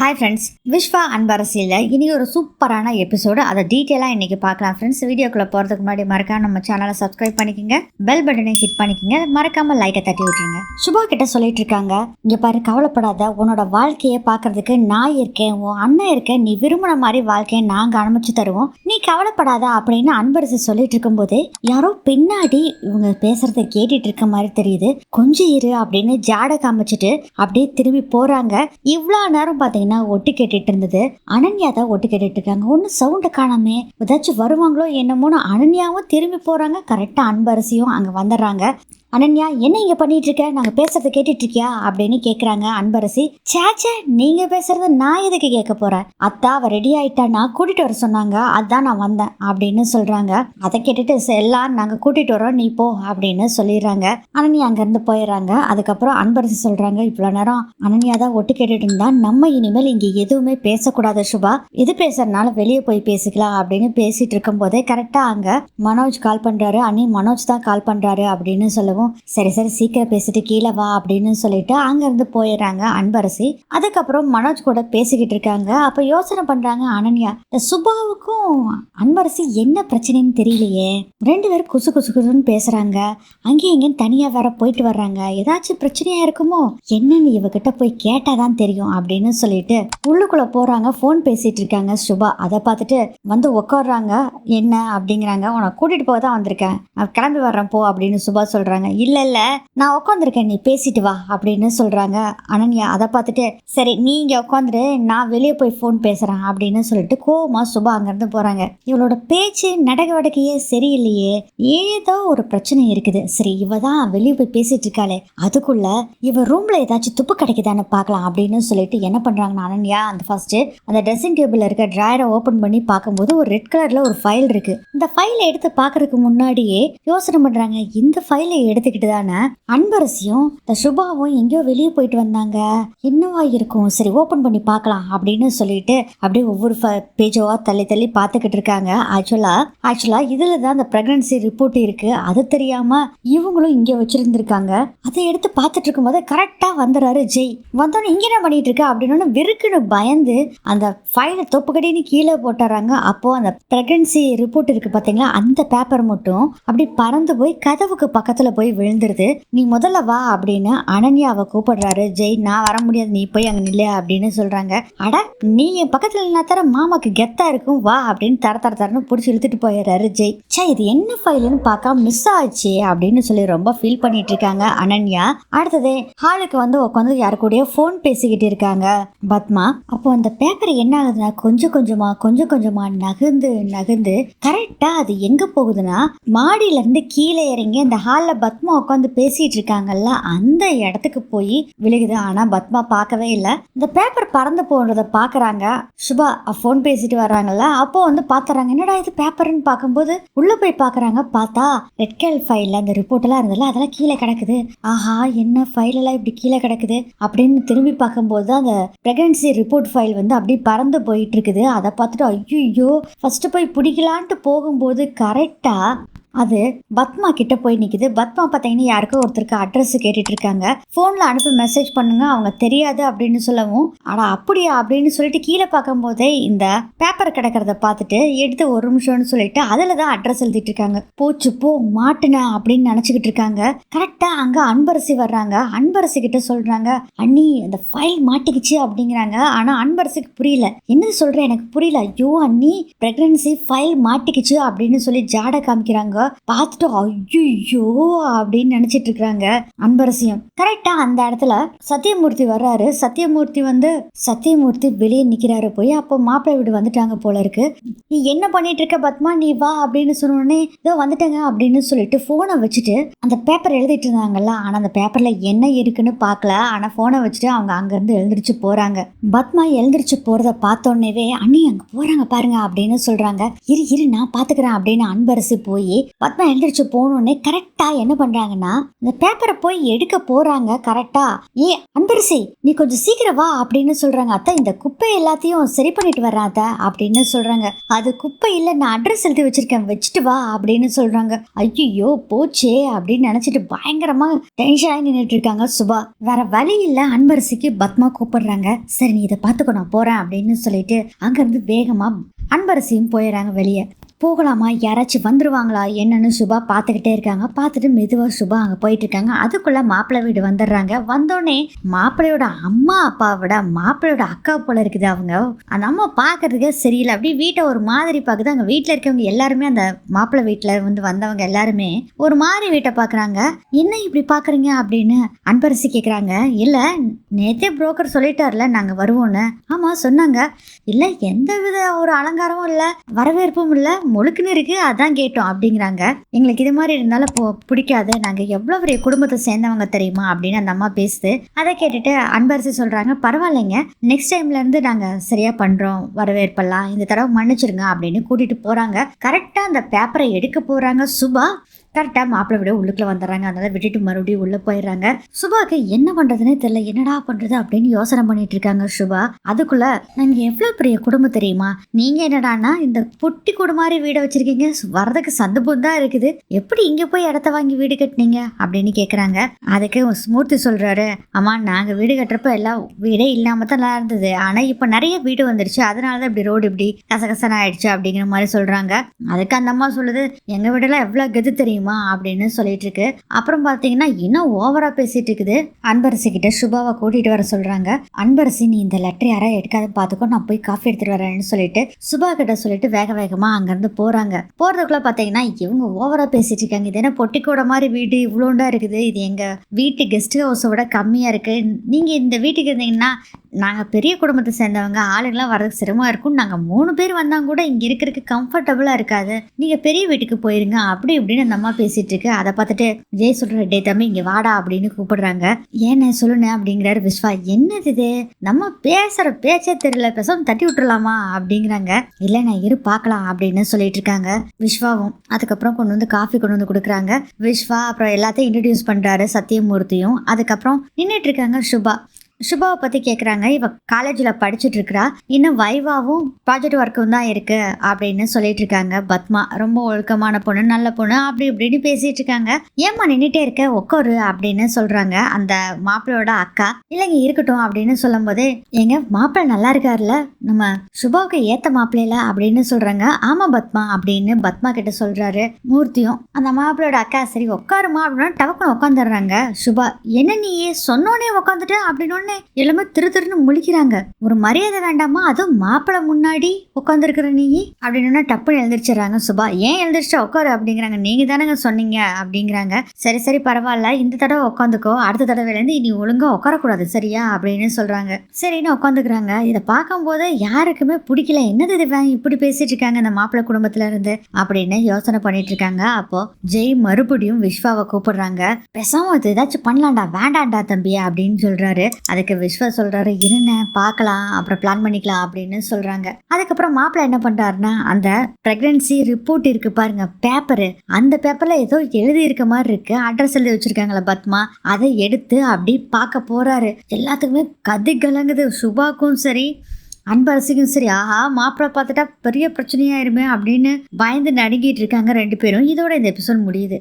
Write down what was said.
Hi friends Vishwa அன்பரசியில் இனி ஒரு சூப்பரான எபிசோடு அதை டீட்டெயிலாக இன்றைக்கி பார்க்கலாம். ஃப்ரெண்ட்ஸ் வீடியோக்குள்ளே போகிறதுக்கு முன்னாடி மறக்காம நம்ம சேனலை சப்ஸ்கிரைப் பண்ணிக்கோங்க. பெல் பட்டனை ஹிட் பண்ணிக்கோங்க. மறக்காம லைட்டை தட்டி விட்டுருங்க. சுபா கிட்ட சொல்லிட்டு இருக்காங்க இங்கே பாரு கவலைப்படாத. உன்னோட வாழ்க்கையை பார்க்கறதுக்கு நான் இருக்கேன். உன் அண்ணன் இருக்கேன் நீ விரும்பின மாதிரி வாழ்க்கையை நாங்கள் அனுமதிச்சு தருவோம். நீ கவலைப்படாத அப்படின்னு அன்பரசி சொல்லிட்டு இருக்கும்போது யாரோ பின்னாடி இவங்க பேசுறத கேட்டுட்டு இருக்க மாதிரி தெரியுது. கொஞ்சம் இரு அப்படின்னு ஜாட காமிச்சிட்டு அப்படியே திரும்பி போறாங்க. இவ்வளோ நேரம் பார்த்தீங்கன்னா ஒட்டு கேட்டுட்டு இருந்தது அனன்யா தான் ஒட்டு கேட்டுட்டு இருக்காங்க ஒன்றும் சவுண்டை காணாமே. ஏதாச்சும் வருவாங்களோ என்னமோன்னு அனன்யாவும் திரும்பி போறாங்க. கரெக்டாக அன்பரசியும் அங்கே வந்துடுறாங்க. அனன்யா என்ன இங்க பண்ணிட்டு இருக்க? நாங்க பேசுறத கேட்டுட்டு இருக்கியா? அப்படின்னு கேக்குறாங்க அன்பரசி. சேச்சே நீங்க பேசுறத நான் எதுக்கு கேட்க போறேன்? அத்தா அவ ரெடி ஆயிட்டானா கூட்டிட்டு வர சொன்னாங்க. அதான் நான் வந்தேன் அப்படின்னு சொல்றாங்க. அதை கேட்டுட்டு எல்லாம் நாங்க கூட்டிட்டு வரோம் நீ போ அப்படின்னு சொல்லிடுறாங்க. அனன்யா அங்கேருந்து போயிடுறாங்க. அதுக்கப்புறம் அன்பரசி சொல்றாங்க இவ்வளவு நேரம் அனன்யா தான் ஒட்டு கேட்டுட்டு இருந்தா நம்ம இனிமேல் இங்க எதுவுமே பேசக்கூடாது சுபா. எது பேசுறதுனால வெளியே போய் பேசிக்கலாம் அப்படின்னு பேசிட்டு இருக்கும் போதே கரெக்டா அங்க மனோஜ் கால் பண்றாரு. அன்னி மனோஜ் தான் கால் பண்றாரு அப்படின்னு சொல்லவும். சரி சரி சீக்கிரம் பேசிட்டு கீழே வா அப்படின்னு சொல்லிட்டு அங்கிருந்து போயிடுறாங்க அன்பரசி. அதுக்கப்புறம் மனோஜ் கூட பேசிக்கிட்டு இருக்காங்க. அப்போ யோசனை பண்றாங்க அனன்யா இந்த சுபாவுக்கும் அன்பரசி என்ன பிரச்சனைன்னு தெரியலையே. ரெண்டு பேரும் குசு குசு குசுன்னு பேசுறாங்க. அங்கேயும் இங்கேயும் தனியாக வேற போயிட்டு வர்றாங்க. ஏதாச்சும் பிரச்சனையா இருக்குமோ? என்னன்னு இவகிட்ட போய் கேட்டாதான் தெரியும் அப்படின்னு சொல்லிட்டு உள்ளுக்குள்ளே போறாங்க. ஃபோன் பேசிட்டு இருக்காங்க சுபா. அதை பார்த்துட்டு வந்து உட்காடுறாங்க என்ன? அப்படிங்கிறாங்க. உனக்கு கூட்டிட்டு போக தான் வந்திருக்கேன் கிளம்பி வர்றேன் போ அப்படின்னு சுபா சொல்றாங்க. இல்லை இல்லை நான் உட்காந்துருக்கேன் நீ பேசிட்டு வா அப்படின்னு சொல்கிறாங்க அனன்யா. அதை பார்த்துட்டு சரி நீங்கள் உட்காந்துரு நான் வெளியே போய் ஃபோன் பேசுகிறேன் அப்படின்னு சொல்லிட்டு கோவமா சுபா அங்கேருந்து போகிறாங்க இவளோட பேச்சு நடக்க வடக்கையே சரியில்லையே ஏதோ ஒரு பிரச்சனை இருக்குது. சரி இவ தான் வெளியே போய் பேசிட்டு இருக்காளே அதுக்குள்ள இவ ரூம்ல ஏதாச்சும் துப்பு கிடைக்குதான்னு பார்க்கலாம் அப்படின்னு சொல்லிட்டு என்ன பண்றாங்கன்னா அனன்யா அந்த ஃபர்ஸ்ட் அந்த ட்ரெஸ்ஸிங் டேபிள்ல இருக்க ட்ராயரை ஓப்பன் பண்ணி பார்க்கும்போது ஒரு ரெட் கலர்ல ஒரு ஃபைல் இருக்கு. இந்த ஃபைலை எடுத்து பார்க்கறதுக்கு முன்னாடியே யோசனை பண்றாங்க இந்த ஃபைலை எடுத்து எடுத்துக்கிட்டு தானே அன்பரசியும் இந்த சுபாவும் எங்கேயோ வெளியே போயிட்டு வந்தாங்க. என்னவா இருக்கும்? சரி ஓப்பன் பண்ணி பார்க்கலாம் அப்படின்னு சொல்லிட்டு அப்படியே ஒவ்வொரு பேஜோவா தள்ளி தள்ளி பார்த்துக்கிட்டு இருக்காங்க. ஆக்சுவலா ஆக்சுவலா இதுல தான் அந்த பிரெக்னன்சி ரிப்போர்ட் இருக்கு. அது தெரியாம இவங்களும் இங்கே வச்சிருந்திருக்காங்க. அதை எடுத்து பார்த்துட்டு இருக்கும்போது கரெக்டாக வந்துடுறாரு ஜெய். வந்தோடனே இங்கே என்ன பண்ணிட்டு இருக்க? அப்படின்னு வெறுக்குன்னு பயந்து அந்த ஃபைலை தொப்புக்கடின்னு கீழே போட்டுறாங்க. அப்போ அந்த பிரெக்னன்சி ரிப்போர்ட் இருக்கு பார்த்தீங்களா அந்த பேப்பர் மட்டும் அப்படி பறந்து போய் கதவுக்கு பக்கத்தில் போய் விழுந்துருது. நீ முதல்ல வா அப்படின்னு அனன்யாவை கூப்பிடுறாரு. ஜெய் நான் வர முடியாது. நீ போய் அங்க நில்ல அப்படின்னு சொல்றாங்க. அட நீ என் பக்கத்துல நின்னா தர மாமாக்கு கெத்தா இருக்கும். வா அப்படின்னு தர தர தரன்னு பிடிச்சி இழுத்துட்டு போயிடுறாரு ஜெய். சே இது என்ன ஃபைலுன்னு பார்க்க மிஸ் ஆச்சு அப்படின்னு சொல்லி ரொம்ப ஃபீல் பண்ணிட்டு இருக்காங்க அனன்யா. அடுத்தது ஹாலுக்கு வந்து உட்காந்து யாரு கூடயோ ஃபோன் பேசிக்கிட்டு இருக்காங்க. பத்மா அப்போ அந்த பேப்பர் என்ன ஆகுதுன்னா கொஞ்சம் கொஞ்சமா கொஞ்சம் கொஞ்சமா நகர்ந்து நகர்ந்து கரெக்டா அது எங்க போகுதுன்னா மாடியில இருந்து கீழே இறங்கி அந்த ஹாலில் பத்மா பத்மா உட்காந்து பேசிட்டு இருக்காங்கல்ல அந்த இடத்துக்கு போய் விழுகுது. ஆனா பத்மா பார்க்கவே இல்லை. இந்த பேப்பர் பறந்து போன்றத பாக்குறாங்க சுபா ஃபோன் பேசிட்டு வர்றாங்கல்ல. அப்போ வந்து பாத்துறாங்க என்னடா இது பேப்பர்னு பார்க்கும்போது உள்ள போய் பாக்குறாங்க பார்த்தா ரெட் கலர் ஃபைல்ல அந்த ரிப்போர்ட் எல்லாம் இருந்ததுல அதெல்லாம் கீழே கிடக்குது. ஆஹா என்ன ஃபைல் எல்லாம் இப்படி கீழே கிடக்குது? அப்படின்னு திரும்பி பார்க்கும்போது தான் அந்த பிரெக்னன்சி ரிப்போர்ட் ஃபைல் வந்து அப்படியே பறந்து போயிட்டு இருக்குது. அதை பார்த்துட்டு ஐயோ ஃபர்ஸ்ட் போய் பிடிக்கலான்ட்டு போகும்போது கரெக்டா அது பத்மா கிட்ட போய் நிற்கிது பத்மா பார்த்தீங்கன்னா யாருக்கோ ஒருத்தருக்கு அட்ரஸ் கேட்டுட்டு இருக்காங்க ஃபோனில் அனுப்பி மெசேஜ் பண்ணுங்க அவங்க தெரியாது அப்படின்னு சொல்லவும் ஆனால் அப்படியா? அப்படின்னு சொல்லிட்டு கீழே பார்க்கும்போதே இந்த பேப்பர் கிடக்கிறத பார்த்துட்டு எடுத்து ஒரு நிமிஷம்னு சொல்லிட்டு அதில் தான் அட்ரஸ் எழுதிட்டு இருக்காங்க போச்சு போ மாட்டுன அப்படின்னு நினச்சிக்கிட்டு இருக்காங்க கரெக்டாக அங்கே அன்பரசி வர்றாங்க. அன்பரசி கிட்ட சொல்கிறாங்க அண்ணி அந்த ஃபைல் மாட்டிக்கிச்சு அப்படிங்கிறாங்க. ஆனால் அன்பரசிக்கு புரியல. என்னது சொல்கிறேன் எனக்கு புரியல. ஐயோ அண்ணி ப்ரெக்னன்சி ஃபைல் மாட்டிக்கிச்சு அப்படின்னு சொல்லி ஜாட காமிக்கிறாங்க. பார்த்துட்டு ஐயோ அப்படின்னு நினைச்சிட்டு இருக்கிறாங்க அன்பரசியம். கரெக்டா அந்த இடத்துல சத்தியமூர்த்தி வர்றாரு. சத்தியமூர்த்தி வந்து சத்தியமூர்த்தி வெளியே நிக்கிறாரு போய் அப்போ மாப்பிள்ளை வீடு வந்துட்டாங்க போல இருக்கு. நீ என்ன பண்ணிட்டு இருக்க பத்மா? நீ வா அப்படின்னு சொன்னோடனே இதோ வந்துட்டேங்க அப்படின்னு சொல்லிட்டு போனை வச்சுட்டு அந்த பேப்பர் எழுதிட்டு இருந்தாங்கல்ல ஆனா அந்த பேப்பர்ல என்ன இருக்குன்னு பார்க்கல. ஆனா போனை வச்சுட்டு அவங்க அங்கிருந்து எழுந்திரிச்சு போறாங்க. பத்மா எழுந்திரிச்சு போறத பார்த்தோன்னேவே அண்ணி அங்க போறாங்க பாருங்க அப்படின்னு சொல்றாங்க. இரு இரு நான் பாத்துக்கிறேன் அப்படின்னு அன்பரசு போய் பத்மா எழுந்திரிச்சு போகணுன்னே கரெக்டா என்ன பண்றாங்கன்னா இந்த பேப்பரை போய் எடுக்க போறாங்க கரெக்டா ஏ அன்பரிசி நீ கொஞ்சம் சீக்கிரம் வா அப்படின்னு சொல்றாங்க. அத்தை இந்த குப்பை எல்லாத்தையும் சரி பண்ணிட்டு வர்றேன் அத்தை அப்படின்னு சொல்றாங்க. அது குப்பை இல்லை நான் அட்ரஸ் எழுதி வச்சிருக்கேன் வச்சுட்டு வா அப்படின்னு சொல்றாங்க. ஐயோ போச்சே அப்படின்னு நினைச்சிட்டு பயங்கரமா டென்ஷன் ஆகி நின்றுட்டு இருக்காங்க சுபா. வேற வழி இல்ல அன்பரசிக்கு பத்மா கூப்பிடுறாங்க. சரி நீ இதை பார்த்துக்கோ நான் போறேன் அப்படின்னு சொல்லிட்டு அங்கிருந்து வேகமா அன்பரசியும் போயிடுறாங்க வெளியே. போகலாமா? யாராச்சும் வந்துடுவாங்களா என்னன்னு சுபா பார்த்துக்கிட்டே இருக்காங்க. பார்த்துட்டு மெதுவாக சுபா அங்கே போயிட்டுருக்காங்க அதுக்குள்ளே மாப்பிள்ளை வீடு வந்துடுறாங்க. வந்தோடனே மாப்பிள்ளையோட அம்மா அப்பாவோட விட மாப்பிள்ளையோட அக்கா போல இருக்குது அவங்க. அந்த அம்மா பார்க்கறதுக்கே சரியில்லை. அப்படியே வீட்டை ஒரு மாதிரி பார்க்குது. அங்கே வீட்டில் இருக்கவங்க எல்லாருமே அந்த மாப்பிள்ளை வீட்டில் வந்து வந்தவங்க எல்லாருமே ஒரு மாதிரி வீட்டை பார்க்குறாங்க. என்ன இப்படி பார்க்குறீங்க? அப்படின்னு அன்பரசி கேட்குறாங்க இல்லை நேற்றே புரோக்கர் சொல்லிட்டார்ல நாங்கள் வருவோன்னு ஆமாம் சொன்னாங்க. இல்லை எந்த வித ஒரு அலங்காரமும் இல்லை வரவேற்பும் இல்லை. முழுக்குன்னு இருக்கு அதான் கேட்டோம் அப்படிங்கிறாங்க. எங்களுக்கு இது மாதிரி இருந்தாலும் போ பிடிக்காது. நாங்கள் எவ்வளோ பெரிய குடும்பத்தை சேர்ந்தவங்க தெரியுமா? அப்படின்னு அந்த அம்மா பேசுது. அதை கேட்டுட்டு அன்பரசு சொல்கிறாங்க பரவாயில்லைங்க. நெக்ஸ்ட் டைம்லேருந்து நாங்கள் சரியாக பண்ணுறோம் வரவேற்பெல்லாம். இந்த தடவை மன்னிச்சிருங்க அப்படின்னு கூட்டிகிட்டு போகிறாங்க கரெக்டாக அந்த பேப்பரை எடுக்க போகிறாங்க சுபா. கரெக்டாக மாப்பிள்ளை விட உள்ளுக்குள்ள வந்துடுறாங்க. அதனால விட்டுட்டு மறுபடியும் உள்ளே போயிடுறாங்க. சுபாக்கு என்ன பண்ணுறதுனே தெரியல. என்னடா பண்ணுறது அப்படின்னு யோசனை பண்ணிட்டு இருக்காங்க சுபா. அதுக்குள்ள நாங்கள் எவ்வளோ பெரிய குடும்பம் தெரியுமா? நீங்கள் என்னடான்னா இந்த பொட்டி கூடு மாதிரி வீடை வச்சிருக்கீங்க. வரதுக்கு சந்தபம் தான் இருக்குது. எப்படி இங்கே போய் இடத்த வாங்கி வீடு கட்டினீங்க? அப்படின்னு கேட்குறாங்க அதுக்கு ஸ்மூர்த்தி சொல்கிறாரு அம்மா நாங்கள் வீடு கட்டுறப்ப எல்லாம் வீடே இல்லாமல் தான் நல்லா இருந்தது. ஆனால் இப்போ நிறைய வீடு வந்துருச்சு. அதனால தான் இப்படி ரோடு இப்படி கசகசன ஆயிடுச்சு. அப்படிங்கிற மாதிரி சொல்கிறாங்க அதுக்கு அந்த அம்மா சொல்லுது எங்கள் வீடெல்லாம் எவ்வளோ கெது தெரியும்? அப்படின்னு சொல்லிட்டு இருக்கு அப்புறம் பார்த்தீங்கன்னா இன்னும் ஓவராக பேசிட்டு இருக்குது அன்பரசி கிட்ட சுபாவை கூட்டிட்டு வர சொல்றாங்க. அன்பரசி நீ இந்த லெட்டர் யாரா எடுக்காத பார்த்துக்கோ நான் போய் காஃபி எடுத்துட்டு வரேன்னு சொல்லிட்டு சுபா கிட்ட சொல்லிட்டு வேக வேகமா அங்கிருந்து போறாங்க. போறதுக்குள்ள பார்த்தீங்கன்னா இவங்க ஓவரா பேசிட்டு இருக்காங்க. இது என்ன பொட்டிக்கூட மாதிரி வீடு இவ்வளோண்டா இருக்குது. இது எங்க வீட்டு கெஸ்ட் ஹவுஸை விட கம்மியா இருக்கு. நீங்க இந்த வீட்டுக்கு இருந்தீங்கன்னா நாங்கள் பெரிய குடும்பத்தை சேர்ந்தவங்க ஆளுங்களாம் வரதுக்கு சிரமமாக இருக்கும் நாங்கள் மூணு பேர் வந்தால் கூட இங்கே இருக்கிறதுக்கு கம்ஃபர்டபுளாக இருக்காது. நீங்கள் பெரிய வீட்டுக்கு போயிருங்க அப்படி இப்படின்னு அந்த அம்மா பேசிகிட்டு இருக்கு. அதை பார்த்துட்டு ஜெய் சொல்கிற டே தம்பி இங்கே வாடா அப்படின்னு கூப்பிடுறாங்க. ஏன்னு சொல்லுண்ணே அப்படிங்கிறாரு விஸ்வா. என்னது இது? நம்ம பேசுகிற பேச்சே தெரியல. பேசாமல் தட்டி விட்டுறலாமா? அப்படிங்கிறாங்க. இல்லை நான் இரு பார்க்கலாம் அப்படின்னு சொல்லிட்டு இருக்காங்க விஸ்வாவும். அதுக்கப்புறம் கொண்டு வந்து காஃபி கொண்டு வந்து கொடுக்குறாங்க. விஸ்வா அப்புறம் எல்லாத்தையும் இன்ட்ரடியூஸ் பண்ணுறாரு சத்தியமூர்த்தியும். அதுக்கப்புறம் நின்றுட்டு இருக்காங்க சுபா. சுபாவை பற்றி கேட்குறாங்க இவ காலேஜில் படிச்சுட்டு இருக்கிறா இன்னும் வைவாவும் ப்ராஜெக்ட் ஒர்க்கும் தான் இருக்கு அப்படின்னு சொல்லிட்டு இருக்காங்க பத்மா ரொம்ப ஒழுக்கமான பொண்ணு நல்ல பொண்ணு அப்படி இப்படின்னு பேசிட்டு இருக்காங்க ஏம்மா நின்றுட்டே இருக்க? உட்காரு அப்படின்னு சொல்றாங்க அந்த மாப்பிள்ளையோட அக்கா. இல்லைங்க இருக்கட்டும் அப்படின்னு சொல்லும்போது எங்க மாப்பிள்ளை நல்லா இருக்காருல்ல? நம்ம சுபாவுக்கு ஏத்த மாப்பிள்ளையில அப்படின்னு சொல்றாங்க. ஆமா பத்மா அப்படின்னு பத்மா கிட்ட சொல்றாரு மூர்த்தியும். அந்த மாப்பிள்ளையோட அக்கா சரி உட்காருமா அப்படின்னா டவக்குன்னு உட்காந்துடுறாங்க. சுபா என்ன நீ சொன்னோன்னே உட்காந்துட்டு அப்படின்னு உடனே எல்லாமே திரு திருன்னு முழிக்கிறாங்க. ஒரு மரியாதை வேண்டாமா? அதுவும் மாப்பிள்ளை முன்னாடி உட்காந்துருக்குற நீ அப்படின்னு டப்புன்னு எழுந்திரிச்சிடறாங்க சுபா. ஏன் எழுந்திரிச்சா உட்காரு அப்படிங்கிறாங்க. நீங்க தானேங்க சொன்னீங்க அப்படிங்கிறாங்க. சரி சரி பரவாயில்ல. இந்த தடவை உட்காந்துக்கோ. அடுத்த தடவைலேருந்து இனி ஒழுங்கா உட்காரக்கூடாது. சரியா? அப்படின்னு சொல்றாங்க. சரின்னு உட்காந்துக்கிறாங்க. இதை பார்க்கும்போது யாருக்குமே பிடிக்கல. என்னது இது? இப்படி பேசிட்டு இருக்காங்க இந்த மாப்பிள்ளை குடும்பத்துல இருந்து. அப்படின்னு யோசனை பண்ணிட்டு இருக்காங்க. அப்போ ஜெய் மறுபடியும் விஸ்வாவை கூப்பிடுறாங்க. பெசாம இது ஏதாச்சும் பண்ணலாம்டா. வேண்டாம்டா தம்பி அப்படின்னு சொல்றாரு. அதுக்கு விஸ்வா சொல்கிறாரு இருங்க பார்க்கலாம் அப்புறம் பிளான் பண்ணிக்கலாம் அப்படின்னு சொல்கிறாங்க அதுக்கப்புறம் மாப்பிள்ளை என்ன பண்ணுறாருன்னா அந்த ப்ரெக்னன்சி ரிப்போர்ட் இருக்குது பாருங்க பேப்பரு அந்த பேப்பரில் ஏதோ எழுதி இருக்க மாதிரி இருக்கு. அட்ரஸ் எழுதி வச்சிருக்காங்களா பத்மா. அதை எடுத்து அப்படி பார்க்க போறாரு. எல்லாத்துக்குமே கதி கலங்குது. சுபாக்கும் சரி அன்பரசிக்கும் சரி ஆஹா மாப்பிள்ளை பார்த்துட்டா பெரிய பிரச்சனையாயிருமே அப்படின்னு பயந்து நடுங்கிட்டு இருக்காங்க ரெண்டு பேரும். இதோட இந்த எபிசோட் முடியுது.